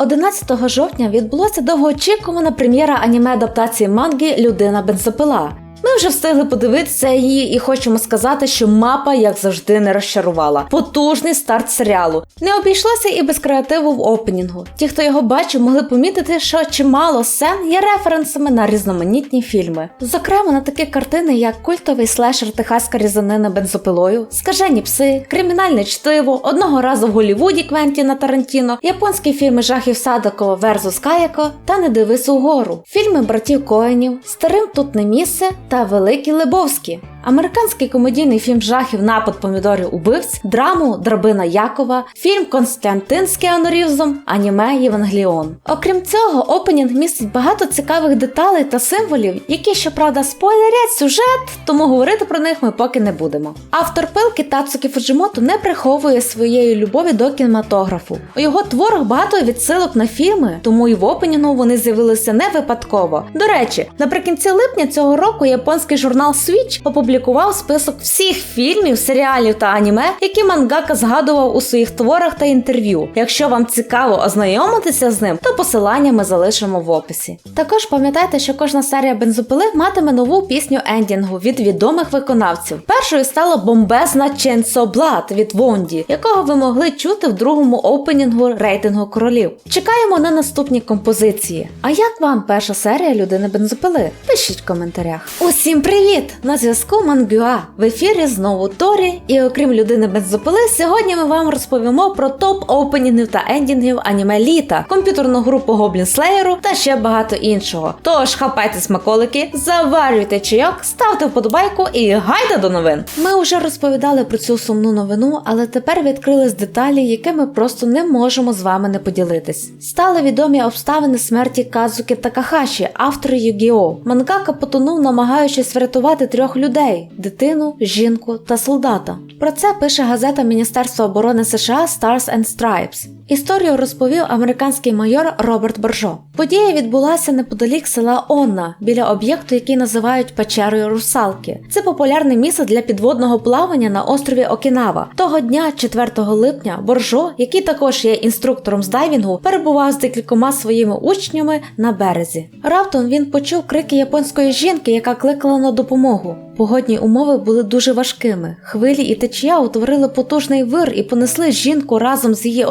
11 жовтня відбулася довгоочікувана прем'єра аніме адаптації манги Людина бензопила. Ми вже встигли подивитися її і хочемо сказати, що мапа, як завжди, не розчарувала. Потужний старт серіалу. Не обійшлося і без креативу в опенінгу. Ті, хто його бачив, могли помітити, що чимало сцен є референсами на різноманітні фільми. Зокрема, на такі картини, як культовий слешер Техаська різанина бензопилою, скажені пси, кримінальне чтиво, одного разу в Голлівуді Квентіна Тарантіно, японські фільми жахів Садакова Верзус Каяко та Не дивись угору, фільми братів Коенів, Старим тут не місце та Великі Лебовські. Американський комедійний фільм жахів Напад помідорів убивць, драму Драбина Якова, фільм Константин з Кіану Рівзом, аніме Євангеліон. Окрім цього, опенінг містить багато цікавих деталей та символів, які, щоправда, спойлерять сюжет, тому говорити про них ми поки не будемо. Автор пилки Тацуки Фуджимото не приховує своєї любові до кінематографу. У його творах багато відсилок на фільми, тому і в опенінгу вони з'явилися не випадково. До речі, наприкінці липня цього року японський журнал Switch опублікував список всіх фільмів, серіалів та аніме, які мангака згадував у своїх творах та інтерв'ю. Якщо вам цікаво ознайомитися з ним, то посилання ми залишимо в описі. Також пам'ятайте, що кожна серія бензопили матиме нову пісню ендінгу від відомих виконавців. Першою стала бомбезна Chainsaw Blood від Вонді, якого ви могли чути в другому опенінгу рейтингу королів. Чекаємо на наступні композиції. А як вам перша серія людини бензопили? Пишіть в коментарях. Усім привіт! На зв'язку Мангюа. В ефірі знову Торі. І окрім людини бензопили, сьогодні ми вам розповімо про топ опенінгів та ендінгів аніме літа, комп'ютерну групу Goblin Slayer та ще багато іншого. Тож хапайте смаколики, заварюйте чайок, ставте вподобайку і гайда до новин. Ми вже розповідали про цю сумну новину, але тепер відкрились деталі, якими просто не можемо з вами не поділитись. Стали відомі обставини смерті Казуки Такахаші, автора Yu-Gi-Oh! Мангака потонув, намагаючись врятувати трьох людей: дитину, жінку та солдата. Про це пише газета Міністерства оборони США Stars and Stripes. Історію розповів американський майор Роберт Боржо. Подія відбулася неподалік села Онна, біля об'єкту, який називають печерою русалки. Це популярне місце для підводного плавання на острові Окінава. Того дня, 4 липня, Боржо, який також є інструктором з дайвінгу, перебував з декількома своїми учнями на березі. Раптом він почув крики японської жінки, яка кликала на допомогу. Погодні умови були дуже важкими. Хвилі і течія утворили потужний вир і понесли жінку разом з її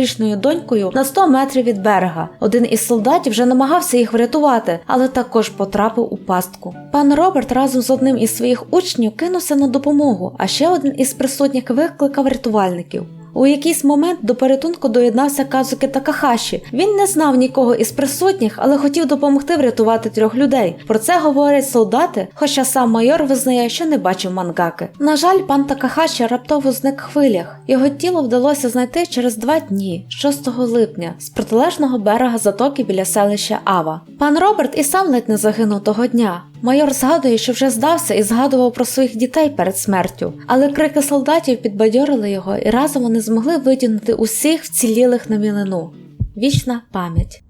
11-річною донькою на 100 метрів від берега. Один із солдатів вже намагався їх врятувати, але також потрапив у пастку. Пан Роберт разом з одним із своїх учнів кинувся на допомогу, а ще один із присутніх викликав рятувальників. У якийсь момент до порятунку доєднався Казуки Такахаші. Він не знав нікого із присутніх, але хотів допомогти врятувати трьох людей. Про це говорять солдати, хоча сам майор визнає, що не бачив мангаки. На жаль, пан Такахаші раптово зник хвилях. Його тіло вдалося знайти через два дні, 6 липня, з протилежного берега затоки біля селища Ава. Пан Роберт і сам ледь не загинув того дня. Майор згадує, що вже здався і згадував про своїх дітей перед смертю, але крики солдатів підбадьорили його, і разом вони змогли витягнути усіх вцілілих на мілину. Вічна пам'ять.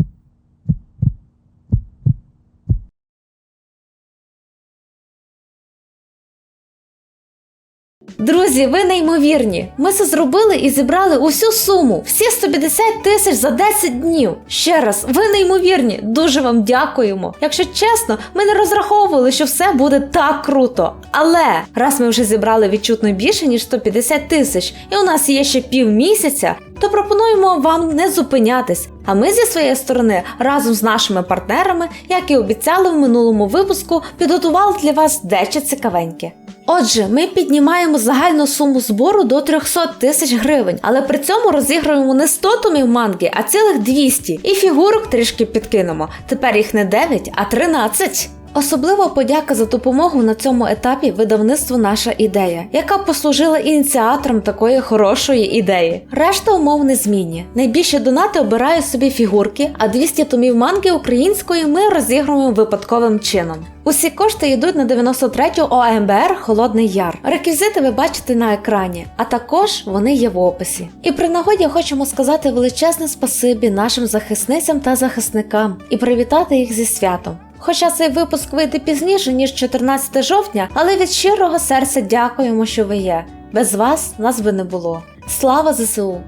Друзі, ви неймовірні! Ми це зробили і зібрали усю суму, всі 150 тисяч за 10 днів. Ще раз, ви неймовірні, дуже вам дякуємо. Якщо чесно, ми не розраховували, що все буде так круто. Але раз ми вже зібрали відчутно більше ніж 150 тисяч, і у нас є ще півмісяця, то пропонуємо вам не зупинятись. А ми зі своєї сторони разом з нашими партнерами, як і обіцяли в минулому випуску, підготували для вас дещо цікавеньке. Отже, ми піднімаємо загальну суму збору до 300 тисяч гривень, але при цьому розіграємо не 100 томів манги, а цілих 200. І фігурок трішки підкинемо. Тепер їх не 9, а 13. Особлива подяка за допомогу на цьому етапі видавництву наша ідея, яка послужила ініціатором такої хорошої ідеї. Решта умов незмінні. Найбільші донати обирають собі фігурки, а 200 томів манги української ми розігруємо випадковим чином. Усі кошти йдуть на 93-ю ОМБР Холодний Яр. Реквізити ви бачите на екрані, а також вони є в описі. І при нагоді хочемо сказати величезне спасибі нашим захисницям та захисникам і привітати їх зі святом. Хоча цей випуск вийде пізніше, ніж 14 жовтня, але від щирого серця дякуємо, що ви є. Без вас нас би не було. Слава ЗСУ!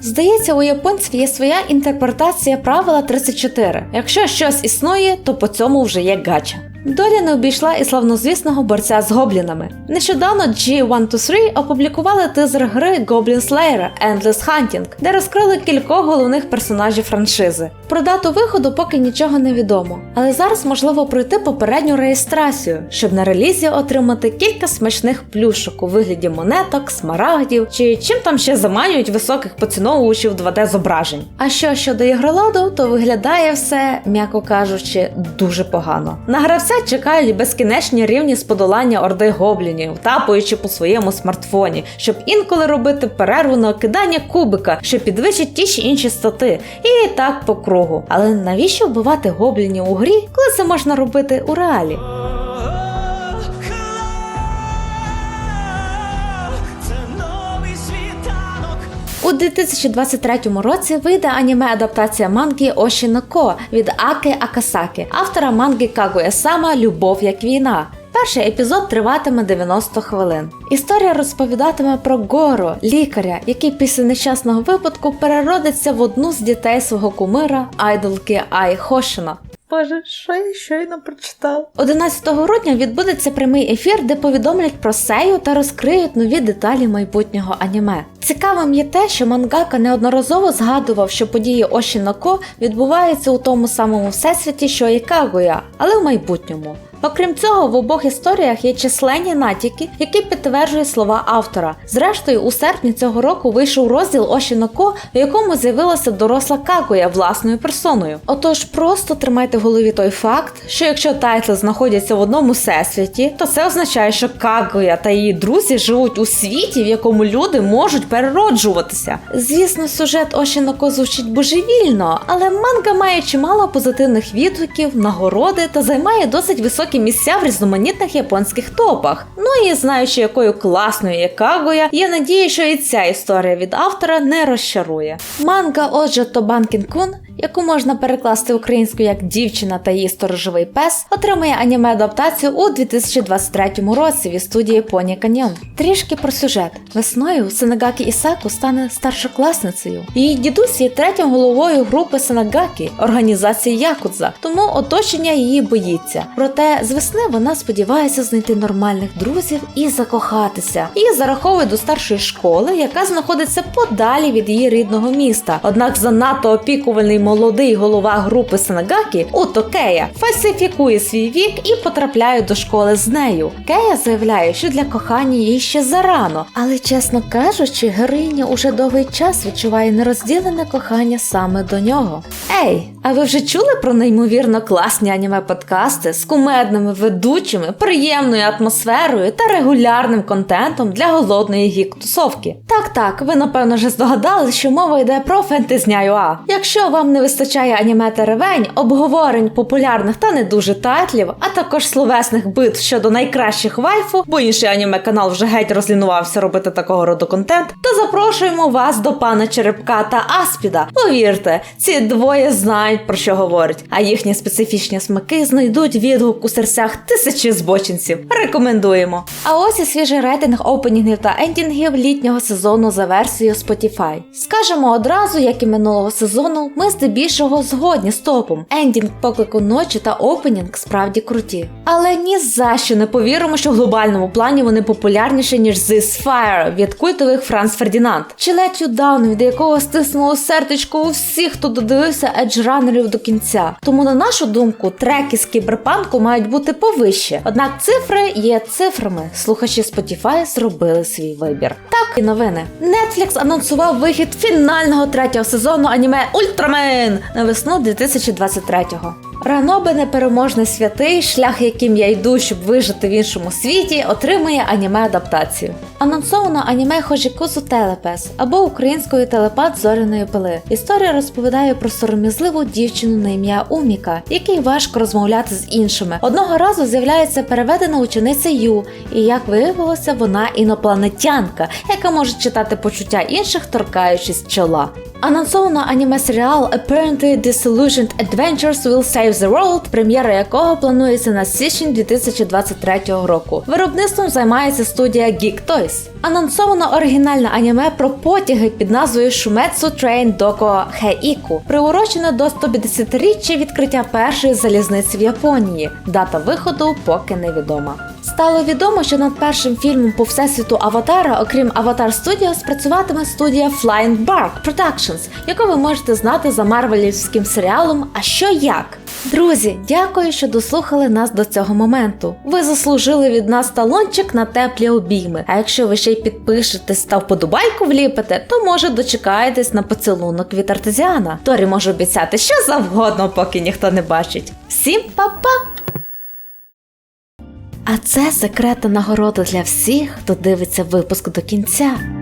Здається, у японців є своя інтерпретація правила 34. Якщо щось існує, то по цьому вже є гача. Доля не обійшла і славнозвісного борця з гоблінами. Нещодавно G123 опублікували тизер гри Goblin Slayer Endless Hunting, де розкрили кількох головних персонажів франшизи. Про дату виходу поки нічого не відомо, але зараз можливо пройти попередню реєстрацію, щоб на релізі отримати кілька смачних плюшок у вигляді монеток, смарагдів чи чим там ще заманюють високих поціновувачів 2D зображень. А що щодо ігроладу, то виглядає все, м'яко кажучи, дуже погано. На гравця чекають безкінечні рівні з подолання орди гоблінів, тапаючи по своєму смартфоні, щоб інколи робити перерву на кидання кубика, що підвищить ті чи інші стати, і так по кругу. Але навіщо вбивати гоблінів у грі, коли це можна робити у реалі? У 2023 році вийде аніме-адаптація манги Ошіноко від Аки Акасаки, автора манги Кагуя Сама Любов як війна. Перший епізод триватиме 90 хвилин. Історія розповідатиме про Горо, лікаря, який після нещасного випадку переродиться в одну з дітей свого кумира, айдолки Ай Хошино. Боже, що я щойно прочитав? 11 грудня відбудеться прямий ефір, де повідомлять про сею та розкриють нові деталі майбутнього аніме. Цікавим є те, що мангака неодноразово згадував, що події Ошінако відбуваються у тому самому всесвіті, що і Кагуя, але в майбутньому. Окрім цього, в обох історіях є численні натяки, які підтверджують слова автора. Зрештою, у серпні цього року вийшов розділ Ошіноко, в якому з'явилася доросла Кагуя власною персоною. Отож, просто тримайте в голові той факт, що якщо тайтли знаходяться в одному всесвіті, то це означає, що Кагуя та її друзі живуть у світі, в якому люди можуть перероджуватися. Звісно, сюжет Ошіноко звучить божевільно, але манга має чимало позитивних відгуків, нагороди та займає досить високі місця в різноманітних японських топах. Ну і знаючи, якою класною є Кагуя, є надія, що і ця історія від автора не розчарує. Манга отже, Тобанкін Кун, яку можна перекласти українською як дівчина та її сторожовий пес, отримає аніме-адаптацію у 2023 році від студії Pony Canyon. Трішки про сюжет. Весною Сенагакі Ісаку стане старшокласницею. Її дідусь є третім головою групи Сенагакі, організації Якудза, тому оточення її боїться. Проте з весни вона сподівається знайти нормальних друзів і закохатися. Її зараховують до старшої школи, яка знаходиться подалі від її рідного міста. Однак занадто опікувальний молодий голова групи Сенагакі Уто Кея фальсифікує свій вік і потрапляє до школи з нею. Кея заявляє, що для кохання їй ще зарано, але чесно кажучи, героїня уже довгий час відчуває нерозділене кохання саме до нього. Ей, а ви вже чули про неймовірно класні аніме-подкасти з кумедними ведучими, приємною атмосферою та регулярним контентом для голодної гік-тусовки? Так, так, ви напевно вже здогадали, що мова йде про фентезня.ua. Якщо вам не вистачає аніме та ревень, обговорень популярних та не дуже тайтлів, а також словесних бит щодо найкращих вайфу, бо інший аніме канал вже геть розлінувався робити такого роду контент, то запрошуємо вас до пана Черепка та Аспіда. Повірте, ці двоє знають про що говорять, а їхні специфічні смаки знайдуть відгук у серцях тисячі збочинців. Рекомендуємо. А ось і свіжий рейтинг опенінгів та ендінгів літнього сезону за версією Spotify. Скажемо одразу, як і минулого сезону, ми здебільшого згодні з топом. Ендінг поклику ночі та опенінг справді круті. Але ні за що не повіримо, що в глобальному плані вони популярніші, ніж This Fire від культових Франц Фердінанд. Чи You Down, від якого стиснуло сердечко у всіх, хто додивився Runnerів до кінця. Тому, на нашу думку, треки з кіберпанку мають бути повище. Однак цифри є цифрами. Слухачі Spotify зробили свій вибір. Так і новини. Netflix анонсував вихід фінального третього сезону аніме Ультрамен на весну 2023-го. Ранобе непереможний святий, шлях, яким я йду, щоб вижити в іншому світі, отримує аніме-адаптацію. Анонсовано аніме Хожікузу Телепес або українською телепат зоряної пили. Історія розповідає про сором'язливу дівчину на ім'я Уміка, якій важко розмовляти з іншими. Одного разу з'являється переведена учениця Ю, і як виявилося, вона інопланетянка, яка може читати почуття інших, торкаючись чола. Анонсовано аніме серіал Apparently Disillusioned Adventures Will Save the World, прем'єра якого планується на січень 2023 року. Виробництвом займається студія Geek Toys. Анонсовано оригінальне аніме про потяги під назвою Shumetsu Train Doko Heiiku, приурочене до 150-річчя відкриття першої залізниці в Японії. Дата виходу поки невідома. Стало відомо, що над першим фільмом по всесвіту Аватара, окрім Аватар Studios, працюватиме студія Flying Bark Productions, яку ви можете знати за марвелівським серіалом А що як. Друзі, дякую, що дослухали нас до цього моменту. Ви заслужили від нас талончик на теплі обійми. А якщо ви ще й підпишетесь та вподобайку вліпите, то може дочекаєтесь на поцілунок від артезіана. Торі може обіцяти що завгодно, поки ніхто не бачить. Всім па-па! А це секретна нагорода для всіх, хто дивиться випуск до кінця.